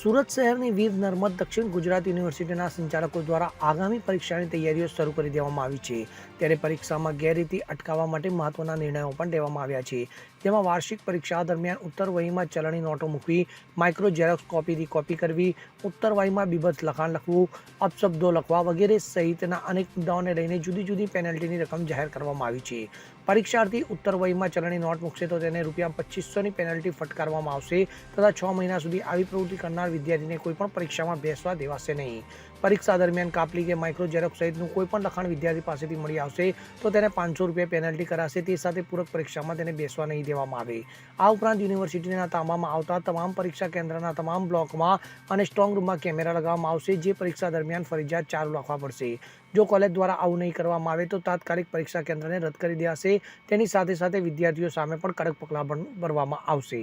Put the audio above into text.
સુરત શહેરની વીર નર્મદ દક્ષિણ ગુજરાત યુનિવર્સિટીના સંચાલકો દ્વારા આગામી પરીક્ષાની તૈયારીઓ શરૂ કરી દેવામાં આવી છે. ત્યારે પરીક્ષામાં ગેરરીતિ અટકાવવા માટે મહત્વના નિર્ણયો પણ લેવામાં આવ્યા છે. જેમાં વાર્ષિક પરીક્ષા દરમિયાન ઉત્તર વહીમાં ચલણી નોટો મૂકવી, માઇક્રો ઝેરોક્સ કોપી કરવી, ઉત્તર વહીમાં બીભત્સ લખાણ લખવું, અપશબ્દો લખવા વગેરે સહિતના અનેક મુદ્દાઓને લઈને જુદી જુદી પેનલ્ટીની રકમ જાહેર કરવામાં આવી છે. પરીક્ષાર્થી ઉત્તર વયમાં ચલણી નોટ મૂકશે તો તેને રૂપિયા પચીસોની પેનલ્ટી ફટકારવામાં આવશે તથા છ મહિના સુધી આવી પ્રવૃત્તિ કરનાર વિદ્યાર્થીને કોઈ પણ પરીક્ષામાં બેસવા દેવાશે નહીં. પરીક્ષા દરમિયાન કાપલી કે માઇક્રો ઝેરોક્સ સહિતનું કોઈ પણ લખાણ વિદ્યાર્થી પાસેથી મળી આવશે, તો તેને પાંચસો રૂપિયા પેનલ્ટી કરાશે. તે સાથે પૂરક પરીક્ષામાં તેને બેસવા નહીં દેવામાં આવે. આ ઉપરાંત યુનિવર્સિટીના તાબામાં આવતા તમામ પરીક્ષા કેન્દ્રના તમામ બ્લોકમાં અને સ્ટ્રોંગ રૂમમાં કેમેરા લગાવવામાં આવશે, જે પરીક્ષા દરમિયાન ફરજિયાત ચાલુ રાખવા પડશે. જો કોલેજ દ્વારા આવું નહીં કરવામાં આવે, તો તાત્કાલિક પરીક્ષા કેન્દ્રને રદ કરી દેવાશે. તેની સાથે સાથે વિદ્યાર્થીઓ સામે પણ કડક પગલાં ભરવામાં આવશે.